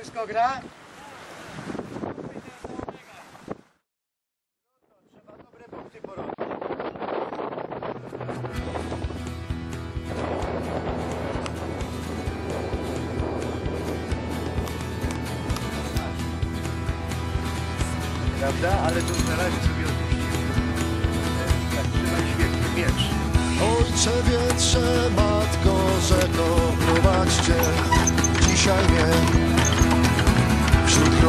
Wszystko gra? Trzeba. Prawda? Ale tu na razie sobie odpuścił. Tak, trzymaj świetny miecz. Ojcze wietrze, matko rzeko, prowadźcie dzisiaj mnie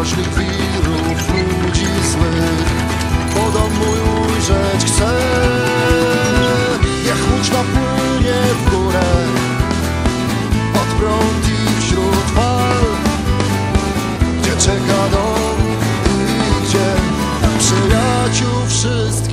Groźnych wirów, ludzi złych. Po dom mój ujrzeć chcę Niech łódź napłynie w górę. Pod prąd i wśród fal Gdzie czeka dom i gdzie Przyjaciół wszystkich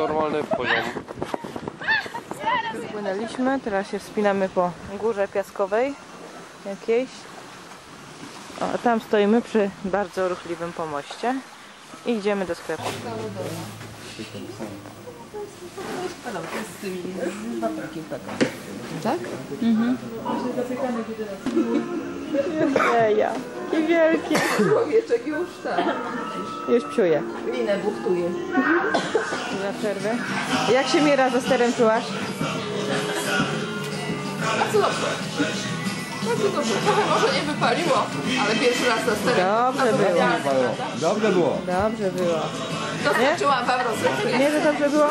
Normalny poziom. Wypłynęliśmy, teraz się wspinamy po górze piaskowej jakiejś. O, a tam stoimy przy bardzo ruchliwym pomoście i idziemy do sklepu. Tak? Mhm. Jeja. I wielkie. Człowieczek już tak. Już psiuje. Linę buchtuje. Za przerwę. Jak się Mira za sterem czułaś? Bardzo dobrze. Bardzo dobrze. Trochę może nie wypaliło, ale pierwszy raz na sterek. Dobrze było. Dobrze było. Dobrze było. Doskoczyłam wam rozrywkę. Nie, że dobrze było?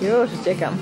Już uciekam.